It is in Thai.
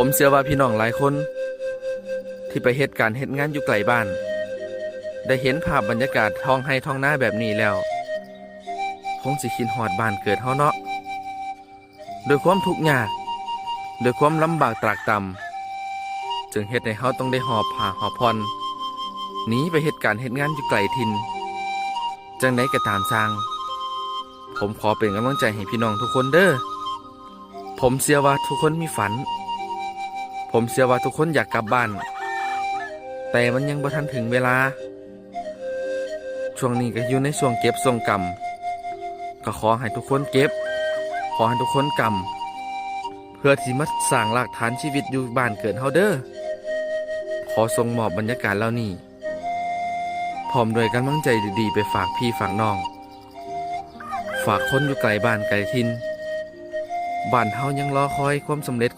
ผมเชื่อว่าพี่น้องหลายคน ที่ไปเหตุการณ์เหตุงานอยู่ไกลบ้าน ได้เห็นภาพบรรยากาศท้องไห้ท้องหน้าแบบนี้แล้ว คงสิคิดฮอดบ้านเกิดเฮาเนาะโดยความทุกข์ยากโดยความลำบากตรากตำจึงเฮ็ดให้เฮาต้องได้หอบผ้าหอบพรหนีไปเหตุการณ์เหตุงานอยู่ไกลถิ่นจังไดก็ตามสร้าง ผมขอเป็นกำลังใจให้พี่น้องทุกคนเด้อผมเชื่อว่าทุกคนมีฝัน ผมเชื่อว่าทุกคนอยากกลับบ้าน แต่มันยังบ่ทันถึงเวลา ช่วงนี้ก็อยู่ในช่วงเก็บทรงกรรมก็ขอให้ทุกคนเก็บ ขอให้ทุกคนกรรมเพื่อที่มาสร้างหลักฐานชีวิตอยู่บ้านเกิดเฮาเด้อ ขอส่งมอบบรรยากาศเหล่านี้พร้อมด้วยกำลังใจดีๆ ไปฝากพี่ฝากน้อง ฝากคนอยู่ไกลบ้านไกลทินบ้านเฮายังรอคอยความสำเร็จ